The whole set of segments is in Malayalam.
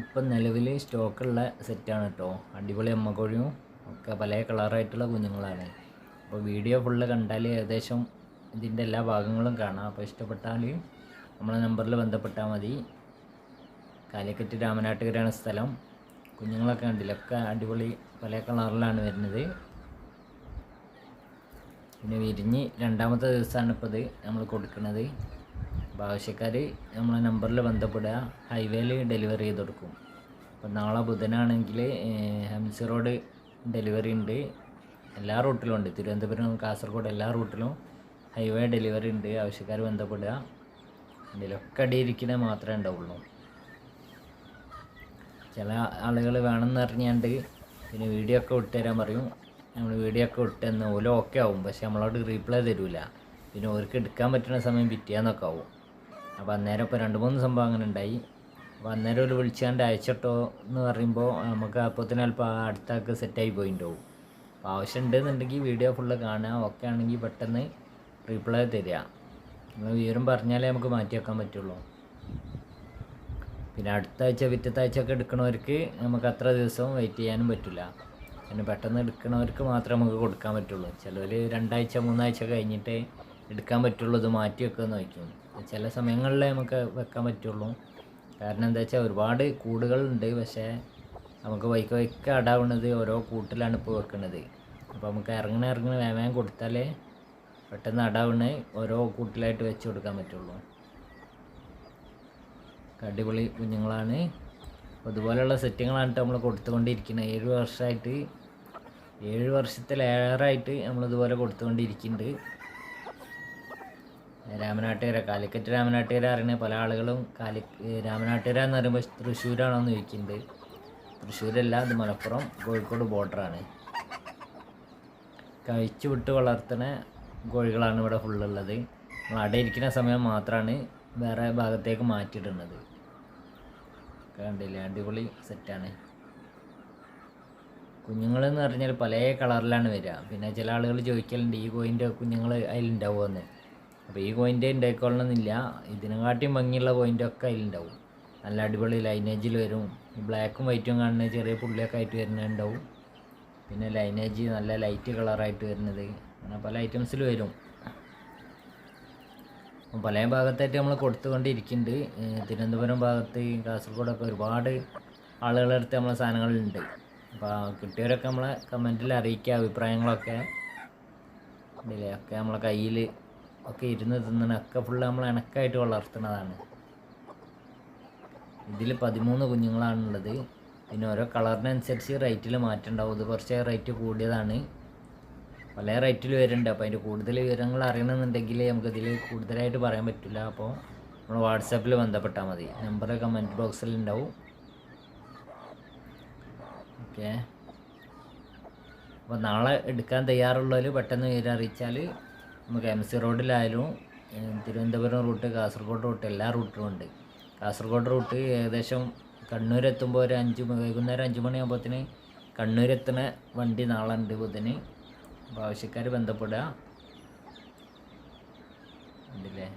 ഇപ്പം നിലവിൽ സ്റ്റോക്കുള്ള സെറ്റാണ് കേട്ടോ അടിപൊളി അമ്മക്കോഴിയും ഒക്കെ പല കളറായിട്ടുള്ള കുഞ്ഞുങ്ങളാണ്. അപ്പോൾ വീഡിയോ ഫുള്ള് കണ്ടാൽ ഏകദേശം ഇതിന്റെ എല്ലാ ഭാഗങ്ങളും കാണാം. അപ്പോൾ ഇഷ്ടപ്പെട്ടാൽ നമ്മളെ നമ്പറിൽ ബന്ധപ്പെട്ടാൽ മതി. കാലിക്കറ്റ് രാമനാട്ടുകരാണ് സ്ഥലം. കുഞ്ഞുങ്ങളൊക്കെ കണ്ടില്ല? ഒക്കെ അടിപൊളി പല കളറിലാണ് വരുന്നത്. പിന്നെ വിരിഞ്ഞ് രണ്ടാമത്തെ ദിവസമാണ് ഇപ്പോൾ ഇത് നമ്മൾ കൊടുക്കുന്നത് ആവശ്യക്കാർ നമ്മളെ നമ്പറിൽ ബന്ധപ്പെടുക ഹൈവേയിൽ ഡെലിവറി ചെയ്ത് കൊടുക്കും. അപ്പോൾ നാളെ ബുധനാണെങ്കിൽ ഹംസി റോഡ് ഡെലിവറി ഉണ്ട്. എല്ലാ റൂട്ടിലും ഉണ്ട്. തിരുവനന്തപുരം കാസർഗോഡ് എല്ലാ റൂട്ടിലും ഹൈവേ ഡെലിവറി ഉണ്ട്. ആവശ്യക്കാർ ബന്ധപ്പെടുക. ഇതിലൊക്കെ അടിയിരിക്കണേ മാത്രമേ ഉണ്ടാവുള്ളൂ. ചില ആളുകൾ വേണമെന്ന് അറിഞ്ഞാണ്ട് പിന്നെ വീഡിയോ ഒക്കെ വിട്ടുതരാൻ പറയും. നമ്മൾ വീഡിയോ ഒക്കെ വിട്ടെന്ന് ഓല ഓക്കെ ആവും. പക്ഷെ നമ്മളോട് റീപ്ലൈ തരില്ല പിന്നെ ഓർക്ക് എടുക്കാൻ പറ്റുന്ന സമയം പിറ്റിയാന്നൊക്കെ ആവും. അപ്പോൾ അന്നേരം ഇപ്പോൾ രണ്ട് മൂന്ന് സംഭവം അങ്ങനെ ഉണ്ടായി. അപ്പോൾ അന്നേരം ഒരു വിളിച്ചാണ്ട് അയച്ചിട്ടോ എന്ന് പറയുമ്പോൾ നമുക്ക് അപ്പോഴത്തേന് ചിലപ്പോൾ അടുത്താൾക്ക് സെറ്റായി പോയിട്ടുണ്ടാവും അപ്പോൾ ആവശ്യം ഉണ്ടെന്നുണ്ടെങ്കിൽ വീഡിയോ ഫുള്ള് കാണുക. ഒക്കെ ആണെങ്കിൽ പെട്ടെന്ന് റീപ്ലൈ തരിക. നിങ്ങൾ വിവരം പറഞ്ഞാലേ നമുക്ക് മാറ്റി വെക്കാൻ പറ്റുള്ളൂ. പിന്നെ അടുത്ത ആഴ്ച പിറ്റത്തെ ആഴ്ച ഒക്കെ എടുക്കണവർക്ക് നമുക്ക് അത്ര ദിവസവും വെയിറ്റ് ചെയ്യാനും പറ്റില്ല. പിന്നെ പെട്ടെന്ന് എടുക്കണവർക്ക് മാത്രമേ നമുക്ക് കൊടുക്കാൻ പറ്റുള്ളൂ. ചിലവർ രണ്ടാഴ്ച മൂന്നാഴ്ച കഴിഞ്ഞിട്ട് എടുക്കാൻ പറ്റുള്ളൂ. ഇത് മാറ്റി വെക്കുമെന്ന് വയ്ക്കും. ചില സമയങ്ങളിലേ നമുക്ക് വെക്കാൻ പറ്റുള്ളൂ. കാരണം എന്താ വെച്ചാൽ ഒരുപാട് കൂടുകളുണ്ട്. പക്ഷേ നമുക്ക് വൈക്ക് വൈക്ക് അടാവുന്നത് ഓരോ കൂട്ടിലാണ് ഇപ്പോൾ വെക്കുന്നത് അപ്പോൾ നമുക്ക് ഇറങ്ങണ ഇറങ്ങണ വേമയം കൊടുത്താലേ പെട്ടെന്ന് അടാവണ് ഓരോ കൂട്ടിലായിട്ട് വെച്ച് കൊടുക്കാൻ പറ്റുള്ളൂ. അടിപൊളി കുഞ്ഞുങ്ങളാണ്. അതുപോലെയുള്ള സെറ്റിങ്ങളാണ് നമ്മൾ കൊടുത്തുകൊണ്ടിരിക്കുന്നത് ഏഴ് വർഷമായിട്ട് ഏഴ് വർഷത്തിലേറെയായിട്ട് നമ്മളിതുപോലെ കൊടുത്തുകൊണ്ടിരിക്കുന്നുണ്ട് രാമനാട്ടുകര കാലിക്കറ്റ് രാമനാട്ടുകര അറിയുന്ന പല ആളുകളും കാലി രാമനാട്ടുകര എന്ന് പറയുമ്പോൾ തൃശ്ശൂരാണോ എന്ന് ചോദിക്കുന്നുണ്ട് തൃശ്ശൂരല്ല അത് മലപ്പുറം കോഴിക്കോട് ബോർഡറാണ് കഴിച്ചു വിട്ട് വളർത്തുന്ന കോഴികളാണ് ഇവിടെ ഫുള്ളുള്ളത് നമ്മൾ അവിടെ ഇരിക്കുന്ന സമയം മാത്രമാണ് വേറെ ഭാഗത്തേക്ക് മാറ്റിയിടുന്നത്. കണ്ടില്ലേ അടിപൊളി സെറ്റാണ് കുഞ്ഞുങ്ങളെന്ന് പറഞ്ഞാൽ പല കളറിലാണ് വരിക. പിന്നെ ചില ആളുകൾ ചോദിക്കലുണ്ട് ഈ കോയിന്റെ കുഞ്ഞുങ്ങൾ അതിലുണ്ടാവുമെന്ന് അപ്പോൾ ഈ കോയിന്റെ ഉണ്ടായിക്കൊള്ളണമെന്നില്ല. ഇതിനെക്കാട്ടിയും ഭംഗിയുള്ള കോയിന്റെ ഒക്കെ അതിലുണ്ടാവും. നല്ല അടിപൊളി ലൈനേജിൽ വരും. ബ്ലാക്കും വൈറ്റും കാണുന്ന ചെറിയ പുള്ളിയൊക്കെ ആയിട്ട് വരുന്നുണ്ടാവും പിന്നെ ലൈനേജ് നല്ല ലൈറ്റ് കളറായിട്ട് വരുന്നത്. അങ്ങനെ പല ഐറ്റംസിൽ വരും. പല ഭാഗത്തായിട്ട് നമ്മൾ കൊടുത്തുകൊണ്ടിരിക്കുന്നുണ്ട്. തിരുവനന്തപുരം ഭാഗത്ത് കാസർഗോഡൊക്കെ ഒരുപാട് ആളുകളെടുത്ത് നമ്മളെ സാധനങ്ങളുണ്ട്. അപ്പോൾ കിട്ടിയവരൊക്കെ നമ്മളെ കമന്റിൽ അറിയിക്കുക അഭിപ്രായങ്ങളൊക്കെ. ഇല്ലേ ഒക്കെ നമ്മളെ കയ്യിൽ ഒക്കെ ഇരുന്ന് തിന്നണൊക്കെ ഫുള്ള് നമ്മൾ ഇണക്കായിട്ട് വളർത്തുന്നതാണ്. ഇതിൽ പതിമൂന്ന് കുഞ്ഞുങ്ങളാണുള്ളത്. പിന്നെ ഓരോ കളറിനനുസരിച്ച് റേറ്റിൽ മാറ്റം ഉണ്ടാവും ഇത് കുറച്ച് റേറ്റ് കൂടിയതാണ്. പല റേറ്റിൽ വരുന്നുണ്ട്. അപ്പോൾ അതിന്റെ കൂടുതൽ വിവരങ്ങൾ അറിയണമെന്നുണ്ടെങ്കിൽ നമുക്കിതിൽ കൂടുതലായിട്ട് പറയാൻ പറ്റില്ല. അപ്പോൾ നമ്മൾ വാട്സാപ്പിൽ ബന്ധപ്പെട്ടാൽ മതി. നമ്പർ കമന്റ് ബോക്സിൽ ഉണ്ടാവും ഓക്കെ അപ്പോൾ നാളെ എടുക്കാൻ തയ്യാറുള്ളവർ പെട്ടെന്ന് വിവരം അറിയിച്ചാൽ നമുക്ക് എം സി റോഡിലായാലും തിരുവനന്തപുരം റൂട്ട് കാസർഗോഡ് റൂട്ട് എല്ലാ റൂട്ടിലും ഉണ്ട്. കാസർഗോഡ് റൂട്ട് ഏകദേശം കണ്ണൂർ എത്തുമ്പോൾ ഒരു അഞ്ച് വൈകുന്നേരം അഞ്ച് മണിയാകുമ്പോഴത്തേന് കണ്ണൂർ എത്തുന്ന വണ്ടി നാളെ ഉണ്ട് ബുധന്. അപ്പോൾ ആവശ്യക്കാർ ബന്ധപ്പെടുക ഉണ്ടല്ലേ?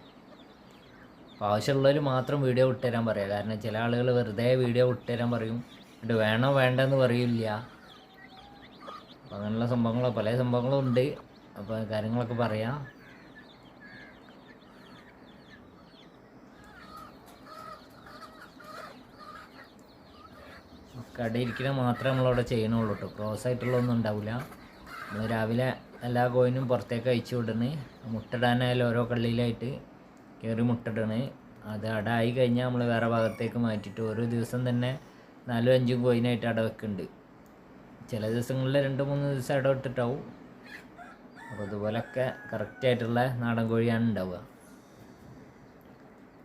അപ്പോൾ ആവശ്യമുള്ളവർ മാത്രം വീഡിയോ വിട്ടുതരാൻ പറയാം. കാരണം ചില ആളുകൾ വെറുതെ വീഡിയോ വിട്ടുതരാൻ പറയും. എന്നിട്ട് വേണോ വേണ്ടെന്ന് പറയില്ല. അങ്ങനെയുള്ള സംഭവങ്ങളോ. പല സംഭവങ്ങളും ഉണ്ട്. അപ്പോൾ കാര്യങ്ങളൊക്കെ പറയാം. കടയിരിക്കണ മാത്രമേ നമ്മളവിടെ ചെയ്യണുള്ളൂ കേട്ടോ ക്രോസ് ആയിട്ടുള്ളതൊന്നും ഉണ്ടാവില്ല നമ്മൾ രാവിലെ എല്ലാ കോയിനും പുറത്തേക്ക് അയച്ചു വിടണേ. മുട്ടിടാനായാലും ഓരോ കള്ളിയിലായിട്ട് കയറി മുട്ടിടണേ. അത് അട ആയി കഴിഞ്ഞാൽ നമ്മൾ വേറെ ഭാഗത്തേക്ക് മാറ്റിയിട്ട് ഓരോ ദിവസം തന്നെ നാലും അഞ്ചും കോയിനായിട്ട് അട വെക്കുന്നുണ്ട് ചില ദിവസങ്ങളിൽ രണ്ട് മൂന്ന് ദിവസം അട ഇട്ടിട്ടാവും. അപ്പോൾ ഇതുപോലൊക്കെ കറക്റ്റായിട്ടുള്ള നാടൻ കോഴിയാണ് ഉണ്ടാവുക.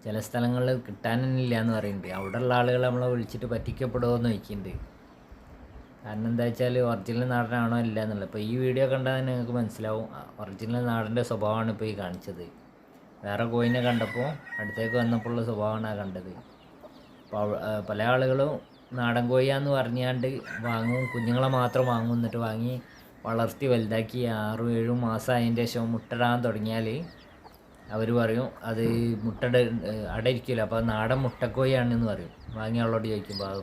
ചില സ്ഥലങ്ങളിൽ കിട്ടാനില്ല എന്ന് പറയുന്നുണ്ട്. ഉള്ള ആളുകൾ നമ്മളെ വിളിച്ചിട്ട് പറ്റിക്കപ്പെടുമോ എന്ന് ചോദിക്കുന്നുണ്ട്. കാരണം എന്താ വെച്ചാൽ ഒറിജിനൽ നാടനാണോ ഇല്ല എന്നുള്ളത്. ഇപ്പോൾ ഈ വീഡിയോ കണ്ടാൽ തന്നെ നിങ്ങൾക്ക് മനസ്സിലാവും. ഒറിജിനൽ നാടിന്റെ സ്വഭാവമാണ് ഇപ്പോൾ ഈ കാണിച്ചത്. വേറെ കോയിനെ കണ്ടപ്പോൾ അടുത്തേക്ക് വന്നപ്പോഴുള്ള സ്വഭാവമാണ് ആ കണ്ടത്. അപ്പോൾ പല ആളുകളും നാടൻ കോഴിയാന്ന് പറഞ്ഞാണ്ട് വാങ്ങും. കുഞ്ഞുങ്ങളെ മാത്രം വാങ്ങും എന്നിട്ട് വാങ്ങി വളർത്തി വലുതാക്കി ആറും ഏഴും മാസം അതിന്റെ ശേഷം മുട്ടടാൻ തുടങ്ങിയാൽ അവർ പറയും അത് മുട്ടട അടയിരിക്കില്ല അപ്പോൾ നാടൻ മുട്ടക്കോഴിയാണെന്ന് പറയും. വാങ്ങിയ ആളോട് ചോദിക്കുമ്പോൾ അപ്പോൾ